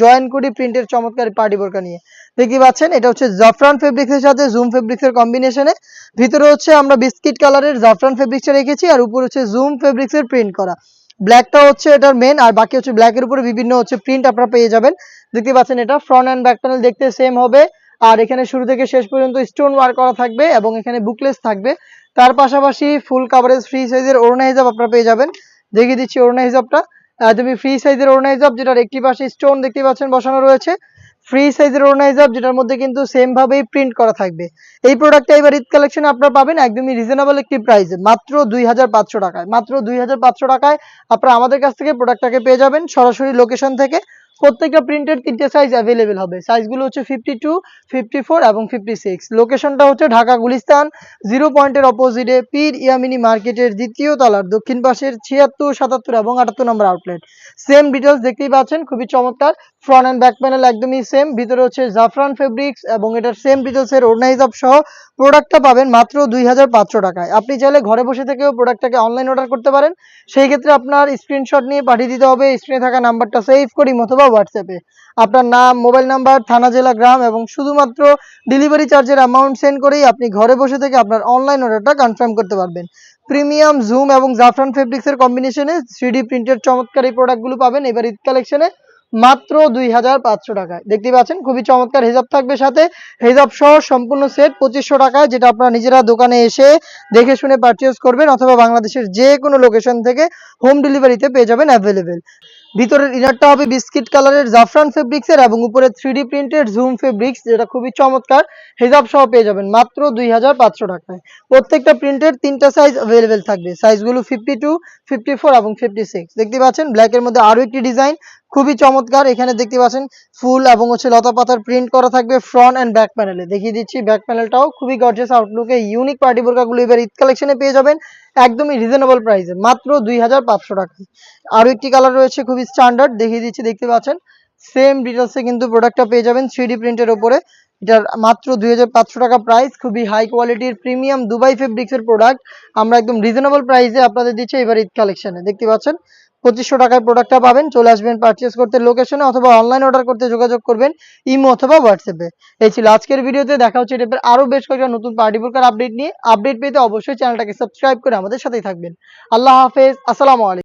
Join করি প্রিন্টের চমৎকার পার্টি বোরকা নিয়ে। দেখতে পাচ্ছেন, এটা হচ্ছে জাফরান ফেব্রিক্সের সাথে জুম ফেব্রিক্স এর কম্বিনেশনে ভিতরে হচ্ছে আমরা বিস্কিট কালারের জাফরান ফেব্রিক্স রেখেছি, আর উপর হচ্ছে জুম ফেব্রিক্স এর প্রিন্ট করা। ব্ল্যাকটা হচ্ছে এটার মেন আর বাকি হচ্ছে ব্ল্যাকের উপরে বিভিন্ন হচ্ছে প্রিন্ট আপনারা পেয়ে যাবেন। দেখতে পাচ্ছেন, এটা ফ্রন্ট অ্যান্ড ব্যাক প্যানেল দেখতে সেম হবে। আর এখানে শুরু থেকে শেষ পর্যন্ত স্টোন ওয়ার্ক করা থাকবে, এবং এখানে বুকলেস থাকবে। তার পাশাপাশি ফুল কাভারেজ ফ্রি সাইজের ওড়না হিসাব আপনারা পেয়ে যাবেন। দেখিয়ে দিচ্ছি ওড়না হিসাবটা তুমি ফ্রি সাইজের হিসাব যেটার একটি পাশে স্টোন দেখতে পাচ্ছেন, বসানো রয়েছে। ফ্রি সাইজের ওড়না আপ যেটার মধ্যে কিন্তু সেম ভাবেই প্রিন্ট করা থাকবে। এই প্রোডাক্টটা এবার ঈদ কালেকশন আপনারা পাবেন একদমই রিজনেবল একটি প্রাইসে মাত্র দুই হাজার পাঁচশো টাকায়। মাত্র দুই হাজার পাঁচশো টাকায় আপনারা আমাদের কাছ থেকে প্রোডাক্টটাকে পেয়ে যাবেন সরাসরি লোকেশন থেকে। প্রত্যেকটা প্রিন্টের তিনটে সাইজ অ্যাভেলেবেল হবে। সাইজগুলো হচ্ছে ফিফটি টু ফিফটি ফোর এবং ফিফটি সিক্স লোকেশনটা হচ্ছে ঢাকা গুলিস্তান জিরো পয়েন্টের অপোজিটে পীর ইয়ামিনী মার্কেটের দ্বিতীয় তলার দক্ষিণ পাশের ছিয়াত্তর, সাতাত্তর এবং আটাত্তর নম্বর আউটলেট সেম ডিটেলস দেখতেই পাচ্ছেন, খুবই চমৎকার। ফ্রন্ট অ্যান্ড ব্যাক প্যানেল একদমই সেম ভিতরে হচ্ছে জাফরান ফেব্রিক্স এবং এটার সেম ডিটেলসের হিসাব সহ প্রোডাক্টটা পাবেন মাত্র দুই হাজার পাঁচশো টাকায়। আপনি চাইলে ঘরে বসে থেকেও প্রোডাক্টটাকে অনলাইন অর্ডার করতে পারেন। সেই ক্ষেত্রে আপনার স্ক্রিনশট নিয়ে পাঠিয়ে দিতে হবে স্ক্রিনে থাকা নাম্বারটা সেভ করি অথবা হোয়াটসঅ্যাপে আপনার নাম মোবাইল নাম্বার থানা, জেলা, গ্রাম এবং শুধুমাত্র ডেলিভারি চার্জের অ্যামাউন্ট সেন্ড করেই আপনি ঘরে বসে থেকে আপনার অনলাইন অর্ডারটা কনফার্ম করতে পারবেন। প্রিমিয়াম জুম এবং জাফরান ফেব্রিক্সের কম্বিনেশনে থ্রিডি প্রিন্টের চমৎকার এই প্রোডাক্টগুলো পাবেন। এবার ঈদ কালেকশনে মাত্র দুই হাজার পাঁচশো টাকায়। দেখতে পাচ্ছেন, খুবই চমৎকার হেজাব থাকবে সাথে। হেজাব সহ সম্পূর্ণ সেট পঁচিশশো টাকায়, যেটা আপনারা নিজেরা দোকানে এসে দেখে শুনে পারচেজ করবেন অথবা বাংলাদেশের যে কোনো লোকেশন থেকে হোম ডেলিভারিতে পেয়ে যাবেন অ্যাভেলেবেল ভিতরের ইনারটা হবে বিস্কিট কালারের জাফরান ফেব্রিক্সের এবং উপরে থ্রি প্রিন্টেড জুম ফেব্রিক্স যেটা খুবই চমৎকার। হেজাব সহ পেয়ে যাবেন মাত্র দুই হাজার পাঁচশো টাকায়। প্রত্যেকটা প্রিন্টের তিনটা সাইজ অ্যাভেলেবেল থাকবে। সাইজগুলো ফিফটি টু ফিফটি ফোর এবং ফিফটি সিক্স দেখতে পাচ্ছেন ব্ল্যাকের মধ্যে আরও একটি ডিজাইন খুবই চমৎকার। এখানে দেখতে পাচ্ছেন ফুল এবং হচ্ছে লতা পাতার প্রিন্ট করা থাকবে ফ্রন্ট অ্যান্ড ব্যাক প্যানেলে দেখিয়ে দিচ্ছি ব্যাক প্যানেলটাও খুবই গর্জিয়াস আউটলুকে ইউনিক পার্টি বোরকাগুলো এবার ঈদ কালেকশনে পেয়ে যাবেন একদমই রিজনেবল প্রাইসে মাত্র দুই হাজার পাঁচশো টাকায় আরও একটি কালার রয়েছে খুবই স্ট্যান্ডার্ড দেখিয়ে দিচ্ছি, দেখতে পাচ্ছেন? সেম ডিটেলসে কিন্তু প্রোডাক্টটা পেয়ে যাবেন থ্রি প্রিন্টের ওপরে। এটার মাত্র দুই হাজার পাঁচশো টাকা প্রাইস খুবই হাই কোয়ালিটির প্রিমিয়াম দুবাই ফেব্রিক্সের প্রোডাক্ট আমরা একদম রিজনেবল প্রাইসে আপনাদের দিচ্ছি এবার ঈদ কালেকশনে দেখতে পাচ্ছেন? পঁচিশশো টাকায় প্রোডাক্টটা পাবেন, চলে আসবেন পারচেস করতে লোকেশনে অথবা অনলাইন অর্ডার করতে যোগাযোগ করবেন, ইমো অথবা হোয়াটসঅ্যাপে এই ছিল আজকের ভিডিওতে, দেখা হচ্ছে এটার আরও বেশ কয়েকটা নতুন পার্টি বুকার আপডেট নিয়ে। আপডেট পেতে অবশ্যই চ্যানেলটাকে সাবস্ক্রাইব করে আমাদের সাথেই থাকবেন। আল্লাহ হাফেজ, আসসালামু আলাইকুম।